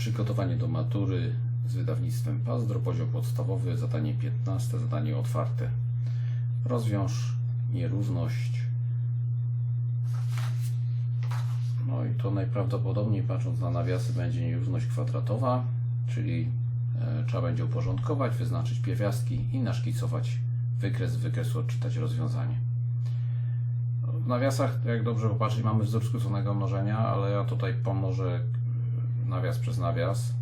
Przygotowanie do matury z wydawnictwem Pazdro, poziom podstawowy, zadanie 15, zadanie otwarte. Rozwiąż nierówność. No i to najprawdopodobniej patrząc na nawiasy będzie nierówność kwadratowa, czyli e, trzeba będzie uporządkować, wyznaczyć pierwiastki i naszkicować wykres, wykresu odczytać rozwiązanie. W nawiasach, jak dobrze popatrzeć, mamy wzór skróconego mnożenia, ale ja tutaj pomnożę nawias przez nawias.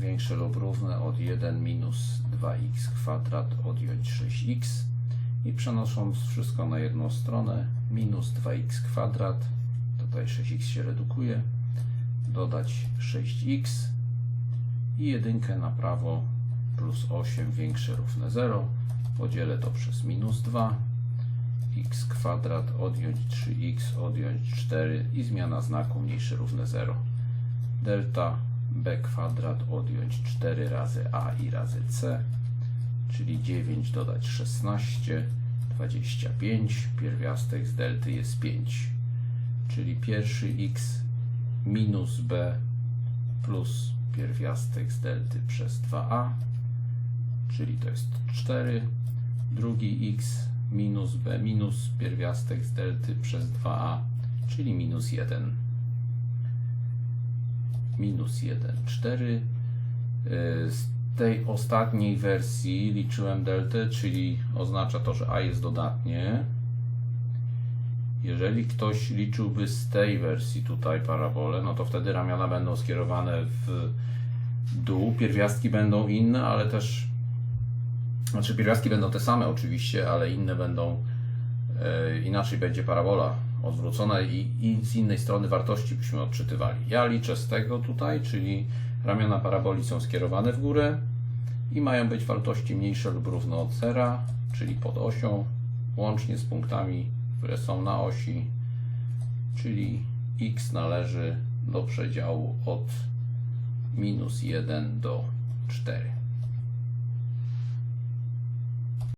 Większe lub równe od 1 minus 2x kwadrat odjąć 6x i przenosząc wszystko na jedną stronę minus 2x kwadrat tutaj 6x się redukuje dodać 6x i jedynkę na prawo plus 8 większe równe 0 podzielę to przez minus 2 x kwadrat odjąć 3x odjąć 4 i zmiana znaku mniejsze równe 0 delta b kwadrat odjąć 4 razy a i razy c czyli 9 dodać 16 25 pierwiastek z delty jest 5 czyli pierwszy x minus b plus pierwiastek z delty przez 2a czyli to jest 4 drugi x minus b minus pierwiastek z delty przez 2a czyli minus 1 minus 1 4 z tej ostatniej wersji liczyłem deltę, czyli oznacza to, że a jest dodatnie. Jeżeli ktoś liczyłby z tej wersji tutaj parabolę, no to wtedy ramiona będą skierowane w dół, pierwiastki będą inne, ale też znaczy pierwiastki będą te same oczywiście, ale inne będą e, inaczej będzie parabola odwrócona i, i z innej strony wartości byśmy odczytywali. Ja liczę z tego tutaj, czyli ramiona paraboli są skierowane w górę i mają być wartości mniejsze lub równe od zera, czyli pod osią, łącznie z punktami, które są na osi, czyli x należy do przedziału od minus 1 do 4.